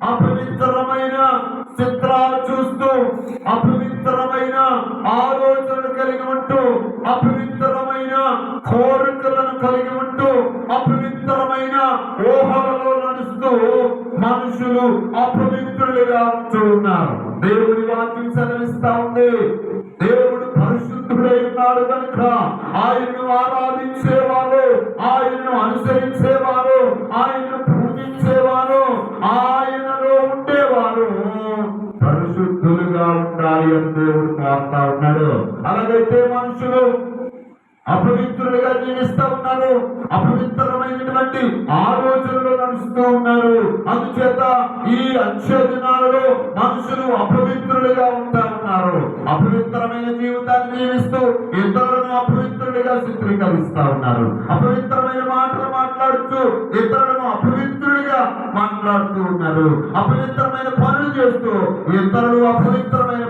అపవిత్రమైన చిత్రాలు చూస్తూ అపవిత్రమైన ఆలోచనలు కలిగి ఉంటూ అపవిత్రమైన కోరికలను కలిగి ఉంటూ అపవిత్రమైన ఊహలలో నడుస్తూ మనుషులు అపవిత్రులుగా ఉంటూ ఉన్నారు. దేవుడి వాక్యం సెలవిస్తా ఉంది. దేవుడు పరిశుద్ధుడై ఉన్నాడు కనుక ఆయన్ను ఆరాధించేవారు ఆయన్ను అనుసరించే పరిశుద్ధులుగా ఉండాలి అని దేవుడు కాస్తా ఉన్నాడు అలాగైతే మనుషులు అపవిత్రులుగా జీవిస్తా ఉన్నారు. అపవిత్రమైనటువంటి ఆలోచనలు నడుస్తూ ఉన్నారు. అందుచేత ఈ అంచె దినాలలో మనుషులు అపవిత్రులుగా ఉంటా ఉన్నారు. అపవిత్రమైన జీవితాన్ని జీవిస్తూ ఇతరులను అపవిత్రులుగా చిత్రీకరిస్తా ఉన్నారు. అపవిత్రమైన మాటలు మాట్లాడుతూ ఇతరులను అపవిత్రులుగా మాట్లాడుతూ ఉన్నారు. అపవిత్రమైన పనులు చేస్తూ ఇతరులు అపవిత్రమైన